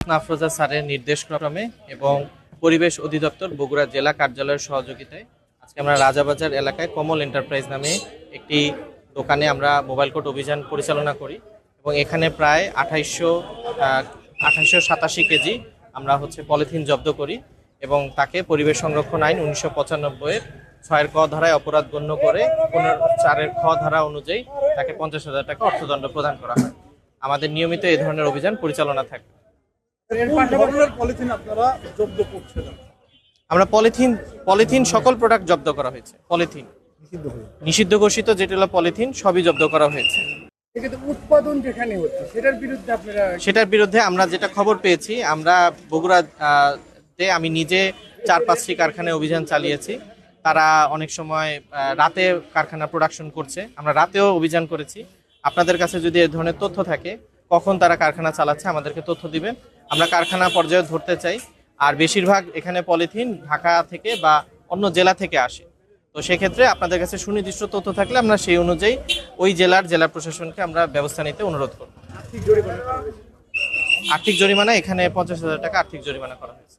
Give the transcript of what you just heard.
নাফরোজা স্যারের নির্দেশক্রমে এবং পরিবেশ অধিদপ্তর বগুড়া জেলা কার্যালয়ের সহযোগিতায় আজকে আমরা রাজাবাজার এলাকায় কমল এন্টারপ্রাইজ নামে একটি দোকানে আমরা মোবাইল কোর্ট অভিযান পরিচালনা করি এবং এখানে প্রায় আঠাইশশো আঠাইশশো সাতাশি কেজি আমরা হচ্ছে পলিথিন জব্দ করি এবং তাকে পরিবেশ সংরক্ষণ আইন উনিশশো পঁচানব্বইয়ের ছয়ের ক ধারায় অপরাধ গণ্য করে পনেরো চারের খ ধারা অনুযায়ী তাকে পঞ্চাশ হাজার টাকা অর্থদণ্ড প্রদান করা হয়। আমাদের নিয়মিত এই ধরনের অভিযান পরিচালনা থাকে। আমরা পলিথিন পলিথিন সকল প্রোডাক্ট জব্দ করা হয়েছে পলিথিন। নিষিদ্ধ ঘোষিত যেটা হলো পলিথিন সবই জব্দ করা হয়েছে। উৎপাদন যেখানে হচ্ছে সেটার বিরুদ্ধে আপনারা সেটার বিরুদ্ধে আমরা যেটা খবর পেয়েছি আমরা বগুড়া তে আমি নিজে চার পাঁচটি কারখানায় অভিযান চালিয়েছি। তারা অনেক সময় রাতে কারখানা প্রোডাকশন করছে। আমরা রাতেও অভিযান করেছি। আপনাদের কাছে যদি এ ধরনের তথ্য থাকে কখন তারা কারখানা চালাচ্ছে আমাদেরকে তথ্য দিবেন। আমরা কারখানা পর্যায়ে ধরতে চাই। আর বেশিরভাগ এখানে পলিথিন ঢাকা থেকে বা অন্য জেলা থেকে আসে। তো সেক্ষেত্রে আপনাদের কাছে সুনির্দিষ্ট তথ্য থাকলে আমরা সেই অনুযায়ী ওই জেলার জেলা প্রশাসনকে আমরা ব্যবস্থা নিতে অনুরোধ করব। আর্থিক জরিমানা এখানে পঞ্চাশ হাজার টাকা আর্থিক জরিমানা করা হয়েছে।